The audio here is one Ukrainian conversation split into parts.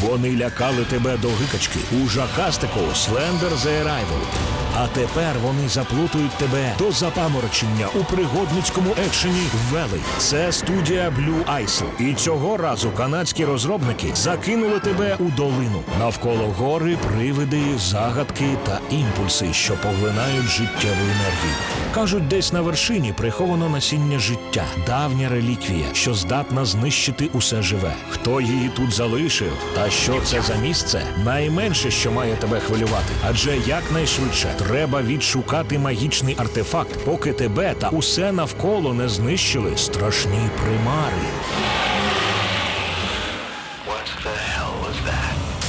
Вони лякали тебе до гикачки у жахастику Slender the Arrival. А тепер вони заплутують тебе до запаморочення у пригодницькому екшені Вели. Це студія Blue Isle. І цього разу канадські розробники закинули тебе у долину. Навколо гори, привиди, загадки та імпульси, що поглинають життєву енергію. Кажуть, десь на вершині приховано насіння життя, давня реліквія, що здатна знищити усе живе. Хто її тут залишив, та що це за місце, найменше, що має тебе хвилювати. Адже якнайшвидше треба відшукати магічний артефакт, поки тебе та усе навколо не знищили страшні примари.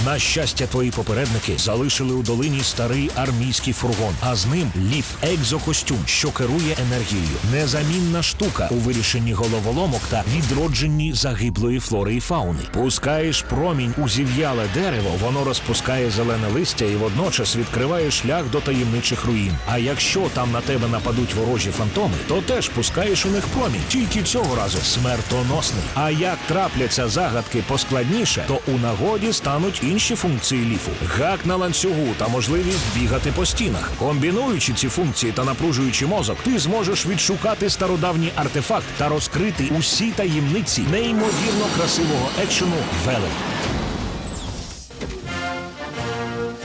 На щастя, твої попередники залишили у долині старий армійський фургон, а з ним ліф екзокостюм, що керує енергією. Незамінна штука у вирішенні головоломок та відродженні загиблої флори і фауни. Пускаєш промінь у зів'яле дерево, воно розпускає зелене листя і водночас відкриває шлях до таємничих руїн. А якщо там на тебе нападуть ворожі фантоми, то теж пускаєш у них промінь. Тільки цього разу смертоносний. А як трапляться загадки поскладніше, то у нагоді стануть інші функції ліфу: гак на ланцюгу та можливість бігати по стінах. Комбінуючи ці функції та напружуючи мозок, ти зможеш відшукати стародавній артефакт та розкрити усі таємниці неймовірно красивого екшену Велей.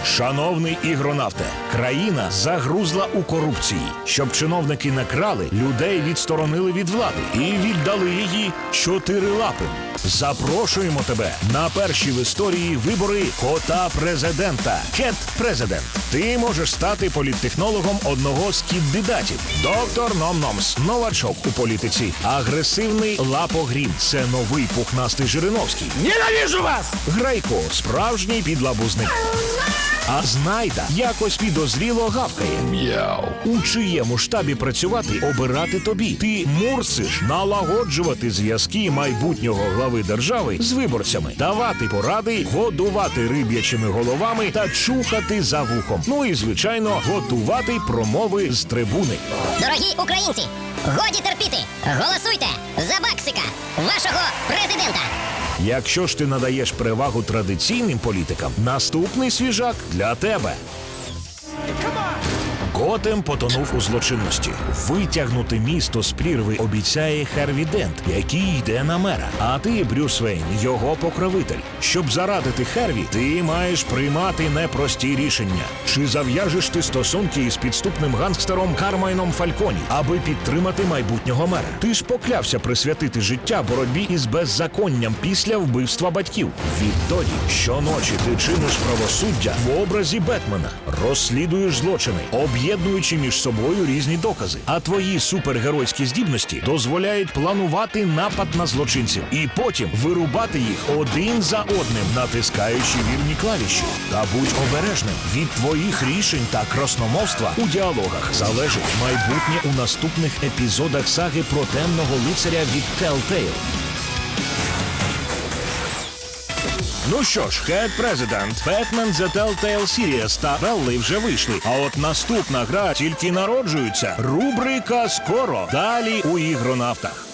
Шановний ігронавте, країна загрузла у корупції. Щоб чиновники не крали, людей відсторонили від влади і віддали її чотирилапим. Запрошуємо тебе на перші в історії вибори кота президента. Кет президент. Ти можеш стати політтехнологом одного з кандидатів. Доктор Номномс, новачок у політиці. Агресивний лапогрім. Це новий пухнастий Жириновський. Ненавижу вас! Грайко, справжній підлабузник. А знайда якось підозріло гавкає. М'яу. У чиєму штабі працювати обирати тобі. Ти мурсиш налагоджувати зв'язки майбутнього глави держави з виборцями, давати поради, годувати риб'ячими головами та чухати за вухом. Ну і звичайно, готувати промови з трибуни. Дорогі українці, годі терпіти! Голосуйте за Баксика, вашого президента! Якщо ж ти надаєш перевагу традиційним політикам, наступний свіжак для тебе. Готем потонув у злочинності. Витягнути місто з прірви обіцяє Харві Дент, який йде на мера. А ти, Брюс Вейн, його покровитель. Щоб зарадити Харві, ти маєш приймати непрості рішення. Чи зав'яжеш ти стосунки із підступним гангстером Кармайном Фальконі, аби підтримати майбутнього мера? Ти ж поклявся присвятити життя боротьбі із беззаконням після вбивства батьків. Відтоді щоночі ти чиниш правосуддя в образі Бетмена, розслідуєш злочини, об'єднуючи між собою різні докази. А твої супергеройські здібності дозволяють планувати напад на злочинців і потім вирубати їх один за одним, натискаючи вірні клавіші. Та будь обережним від твоїх рішень та красномовства у діалогах залежить майбутнє у наступних епізодах саги про темного лицаря від Telltale. Ну що ж, Head President, Batman The Telltale Series та Велли вже вийшли. А от наступна гра тільки народжується. Рубрика скоро. Далі у ігронавтах.